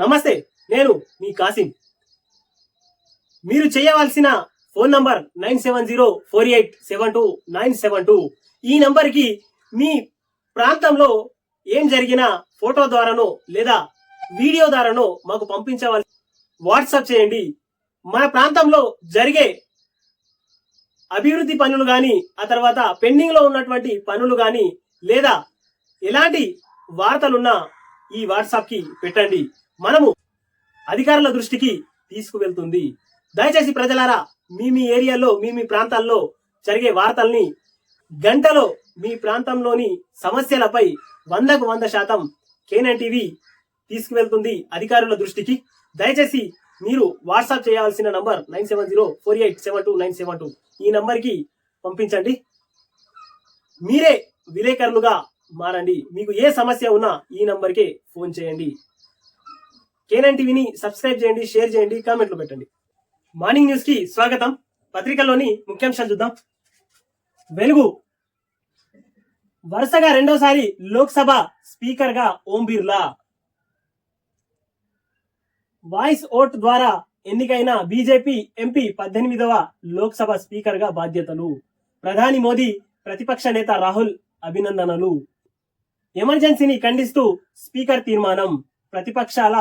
నమస్తే నేను మీ కాసిం. మీరు చేయవలసిన phone number nine seven zero four eight seven two nine seven two. ఈ నంబర్కి మీ ప్రాంతంలో ఏం జరిగినా ఫోటో ద్వారానో లేదా వీడియో ద్వారానో మాకు పంపించవలసి వాట్సాప్ చేయండి. మన ప్రాంతంలో జరిగే అభివృద్ధి పనులు కానీ ఆ తర్వాత పెండింగ్లో ఉన్నటువంటి పనులు కానీ లేదా ఎలాంటి వార్తలున్నా ఈ వాట్సాప్కి పెట్టండి. మనము అధికారుల దృష్టికి తీసుకువెళ్తుంది. దయచేసి ప్రజలారా మీ మీ ఏరియాలో మీ మీ ప్రాంతాల్లో జరిగే వార్తల్ని గంటలో మీ ప్రాంతంలోని సమస్యలపై వందకు వంద శాతం కేనన్ టీవీ తీసుకువెళ్తుంది అధికారుల దృష్టికి. దయచేసి మీరు వాట్సాప్ చేయాల్సిన number nine seven zero four eight seven two nine seven two ఈ నంబర్కి పంపించండి. మీరే విలేకరులుగా మారండి. మీకు ఏ సమస్య ఉన్నా ఈ నంబర్కే ఫోన్ చేయండి. కేనన్ టీవీని సబ్స్క్రైబ్ చేయండి షేర్ చేయండి కామెంట్లు పెట్టండి. మార్నింగ్ న్యూస్కి స్వాగతం. పత్రికల్లోని ముఖ్యాంశాలు చూద్దాం. వెలుగు. వరుసగా రెండోసారి లోక్సభ స్పీకర్గా ఓం బిర్లా. వాయిస్ ఓట్ ద్వారా ఎన్నికైన బీజేపీ ఎంపీ పద్దెనిమిదవ లోక్సభ స్పీకర్గా బాధ్యతలు. ప్రధాని మోదీ ప్రతిపక్ష నేత రాహుల్ అభినందనలు. ఎమర్జెన్సీని ఖండిస్తూ స్పీకర్ తీర్మానం. ప్రతిపక్షాల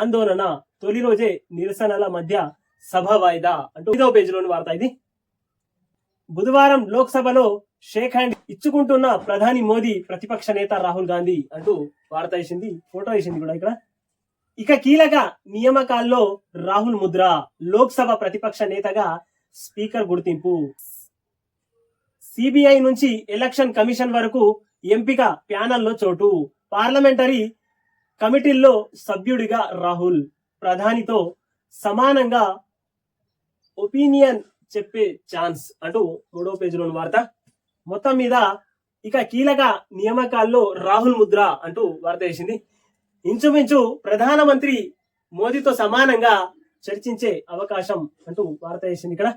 ఆందోళన తొలి రోజే నిరసనల మధ్య సభ వాయిదా అంటూ ఐదవ పేజీలోని వార్త ఇది. బుధవారం లోక్సభలో షేక్ హ్యాండ్ ఇచ్చుకుంటున్న ప్రధాని మోదీ ప్రతిపక్ష నేత రాహుల్ గాంధీ అంటూ వార్త వేసింది ఫోటో వేసింది కూడా ఇక్కడ. ఇక కీలక నియామకాల్లో రాహుల్ ముద్ర లోక్సభ ప్రతిపక్ష నేతగా స్పీకర్ గుర్తింపు. సిబిఐ నుంచి ఎలక్షన్ కమిషన్ వరకు ఎంపిక ప్యానల్లో చోటు. పార్లమెంటరీ కమిటీల్లో సభ్యుడిగా రాహుల్. ప్రధానితో సమానంగా ఒపీనియన్ చెప్పే ఛాన్స్ అంటూ మూడో పేజీలోని వార్త. మొత్తం మీద ఇక కీలక నియామకాల్లో రాహుల్ ముద్ర అంటూ వార్త వేసింది. ఇంచుమించు ప్రధానమంత్రి మోదీతో సమానంగా చర్చించే అవకాశం అంటూ వార్త వేసింది ఇక్కడ.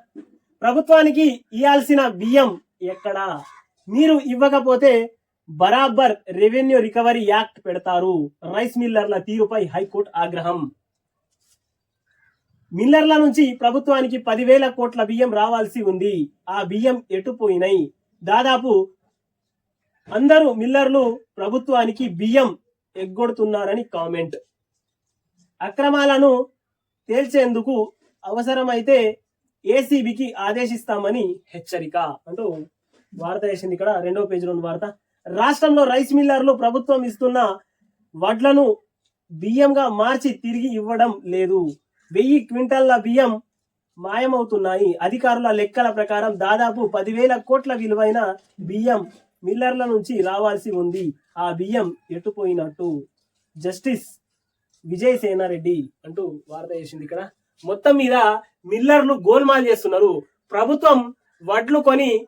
ప్రభుత్వానికి ఇవ్వాల్సిన బియ్యం ఎక్కడా? మీరు ఇవ్వకపోతే బరాబర్ రెవెన్యూ రికవరీ యాక్ట్ పెడతారు. రైస్ మిల్లర్ల తీరుపై హైకోర్టు ఆగ్రహం. మిల్లర్ల నుంచి ప్రభుత్వానికి పదివేల కోట్ల బియ్యం రావాల్సి ఉంది. ఆ బియ్యం ఎటుపోయినాయి? దాదాపు అందరూ మిల్లర్లు ప్రభుత్వానికి బియ్యం ఎగ్గొడుతున్నారని కామెంట్. అక్రమాలను తేల్చేందుకు అవసరమైతే ఏసీబీకి ఆదేశిస్తామని హెచ్చరిక. అంటూ వార్త వేసింది ఇక్కడ రెండవ పేజీలోని వార్త. రాష్ట్రంలో రైస్ మిల్లర్లు ప్రభుత్వం ఇస్తున్న వడ్లను బియ్యంగా మార్చి తిరిగి ఇవ్వడం లేదు. వెయ్యి క్వింటాల్ల బియ్యం మాయమవుతున్నాయి. అధికారుల లెక్కల ప్రకారం దాదాపు పదివేల కోట్ల విలువైన బియ్యం మిల్లర్ల నుంచి రావాల్సి ఉంది. ఆ బియ్యం ఎటుపోయినట్టు? జస్టిస్ విజయ్ సేనారెడ్డి అంటూ వార్త చేసింది ఇక్కడ. మొత్తం మీద మిల్లర్లు గోల్మాల్ చేస్తున్నారు. ప్రభుత్వం వడ్లు కొని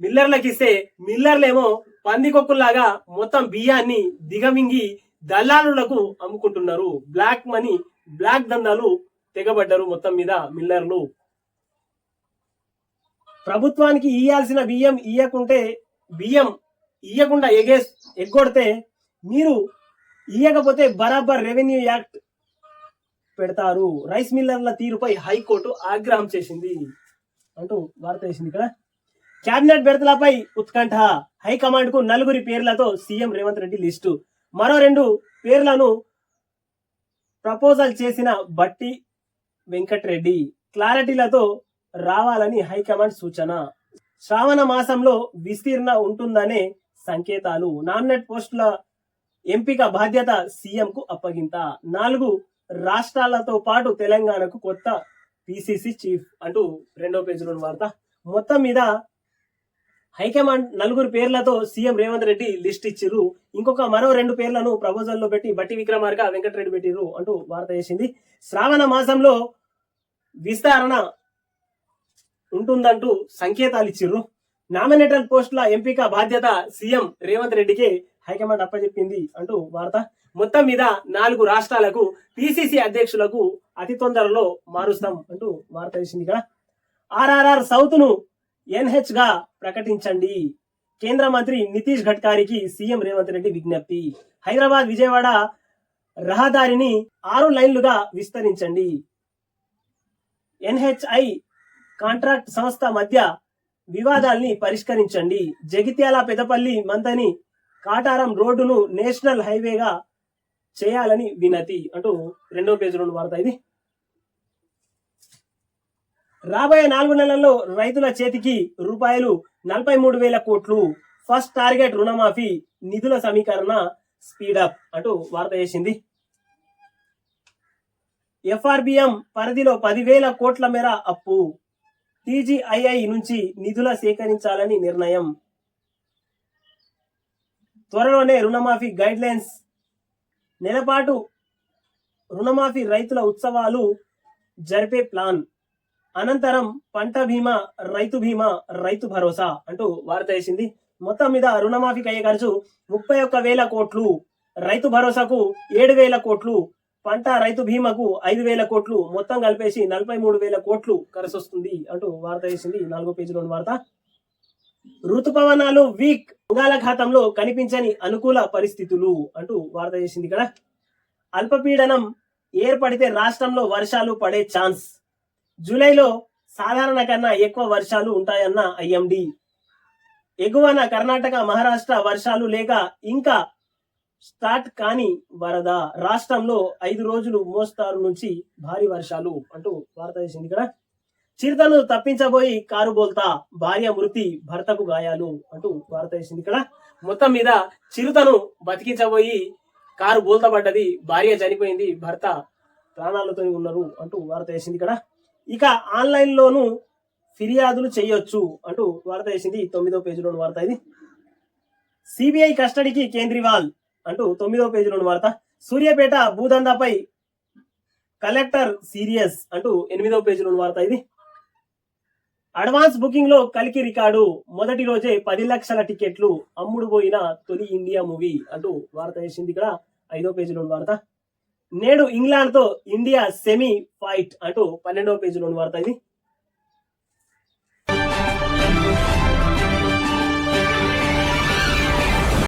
మిల్లర్లకు ఇస్తే మిల్లర్లేమో పందికొక్కుల్లాగా మొత్తం బియ్యాన్ని దిగమింగి దళారులకు అమ్ముకుంటున్నారు. బ్లాక్ మనీ బ్లాక్ దందాలు తెగబడ్డారు మొత్తం మీద మిల్లర్లు. ప్రభుత్వానికి ఇయ్యాల్సిన బియ్యం ఇయ్యకుంటే బియ్యం ఇయ్యకుండా ఎగే ఎగ్గొడితే మీరు ఇయ్యకపోతే బరాబర్ రెవెన్యూ యాక్ట్ పెడతారు. రైస్ మిల్లర్ల తీరుపై హైకోర్టు ఆగ్రహం చేసింది అంటూ వార్త వేసింది ఇక్కడ కేబినెట్ బెర్తలపై ఉత్కంఠ. హైకమాండ్కు నలుగురి పేర్లతో సీఎం రేవంత్ రెడ్డి లిస్టు. మరో రెండు పేర్లను ప్రపోజల్ చేసిన బట్టి వెంకట్రెడ్డి. క్లారిటీలతో రావాలని హైకమాండ్ సూచన. శ్రావణ మాసంలో విస్తీర్ణ ఉంటుందనే సంకేతాలు. నామినేట్ పోస్టుల ఎంపిక బాధ్యత సీఎం కు అప్పగింత. నాలుగు రాష్ట్రాలతో పాటు తెలంగాణకు కొత్త పిసిసి చీఫ్ అంటూ రెండో పేజీలోని వార్త. మొత్తం మీద హైకమాండ్ నలుగురు పేర్లతో సీఎం రేవంత్ రెడ్డి లిస్ట్ ఇచ్చిర్రు. ఇంకొక మరో రెండు పేర్లను ప్రపోజల్లో పెట్టి బట్టి విక్రమార్క వెంకటరెడ్డి పెట్టిర్రు అంటూ వార్త చేసింది. శ్రావణ మాసంలో విస్తరణ ఉంటుందంటూ సంకేతాలు ఇచ్చిర్రు. నామినేటెడ్ పోస్టుల ఎంపిక బాధ్యత సీఎం రేవంత్ రెడ్డికి హైకమాండ్ అప్పచెప్పింది అంటూ వార్త. మొత్తం మీద నాలుగు రాష్ట్రాలకు పిసిసి అధ్యక్షులకు అతి తొందరలో మారుస్తాం అంటూ వార్త వేసింది ఇక్కడ. ఆర్ఆర్ఆర్ సౌత్ను ఎన్హెచ్గా ప్రకటించండి. కేంద్ర మంత్రి నితీష్ గడ్కరీకి సీఎం రేవంత్ రెడ్డి విజ్ఞప్తి. హైదరాబాద్ విజయవాడ రహదారిని ఆరు లైన్లుగా విస్తరించండి. ఎన్హెచ్ఐ కాంట్రాక్ట్ సంస్థ మధ్య వివాదాల్ని పరిష్కరించండి. జగిత్యాల పెదపల్లి మంతని కాటారం రోడ్డును నేషనల్ హైవేగా చేయాలని వినతి. అంటూ రెండో పేజీ రెండు వార్త ఇది. రాబోయే నాలుగు నెలల్లో రైతుల చేతికి రూపాయలు నలభై మూడు వేల కోట్లు. ఫస్ట్ టార్గెట్ రుణమాఫీ నిధుల సమీకరణ స్పీడప్ అంటూ వార్త చేసింది. ఎఫ్ఆర్బిఎం పరిధిలో పదివేల కోట్ల మేర అప్పు. టీజీఐఐ నుంచి నిధుల సేకరించాలని నిర్ణయం. త్వరలోనే రుణమాఫీ గైడ్ లైన్స్ నెలపాటు రుణమాఫీ రైతుల ఉత్సవాలు జరిపే ప్లాన్ అనంతరం పంట బీమా రైతు బీమా రైతు భరోసా అంటూ వార్త వేసింది. మొత్తం మీద రుణమాఫీకి అయ్యే ఖర్చు ముప్పై ఒక్క వేల కోట్లు. రైతు భరోసాకు ఏడు వేల కోట్లు. పంట రైతు బీమాకు ఐదు వేల కోట్లు. మొత్తం కలిపేసి నలభై మూడు వేల కోట్లు ఖర్చు వస్తుంది అంటూ వార్త వేసింది నాలుగో పేజీలోని వార్త. ఋతుపవనాలు వీక్ బంగాళాఖాతంలో కనిపించని అనుకూల పరిస్థితులు అంటూ వార్త చేసింది ఇక్కడ. అల్పపీడనం ఏర్పడితే రాష్ట్రంలో వర్షాలు పడే ఛాన్స్. జూలైలో సాధారణ కన్నా ఎక్కువ వర్షాలు ఉంటాయన్న ఐఎండి. ఎగువన కర్ణాటక మహారాష్ట్ర వర్షాలు లేక ఇంకా స్టార్ట్ కాని వరద. రాష్ట్రంలో ఐదు రోజులు మోస్తారు నుంచి భారీ వర్షాలు అంటూ వార్త చేసింది ఇక్కడ. చిరుతను తప్పించబోయి కారు బోల్తా భార్య మృతి భర్తకు గాయాలు అంటూ వార్త వేసింది ఇక్కడ. మొత్తం మీద చిరుతను బతికించబోయి కారు బోల్తా పడ్డది భార్య చనిపోయింది భర్త ప్రాణాలతో ఉన్నారు అంటూ వార్త వేసింది ఇక్కడ. ఇక ఆన్లైన్ లోను ఫిర్యాదులు చేయొచ్చు అంటూ వార్త వేసింది. తొమ్మిదో పేజీలోని వార్త ఇది. సిబిఐ కస్టడీకి కేంద్రీవాల్ అంటూ తొమ్మిదో పేజీలోని వార్త. సూర్యాపేట భూదందాపై కలెక్టర్ సీరియస్ అంటూ ఎనిమిదో పేజీలోని వార్త ఇది. అడ్వాన్స్ బుకింగ్లో కలికి రికార్డు. మొదటి రోజే పది లక్షల టికెట్లు అమ్ముడు పోయిన తొలి ఇండియా మూవీ అంటూ వార్త వేసింది ఇక్కడ ఐదో పేజీలోని వార్త. నేడు ఇంగ్లాండ్తో ఇండియా సెమీ ఫైట్ అంటూ పన్నెండవ పేజీలోని వార్త ఇది.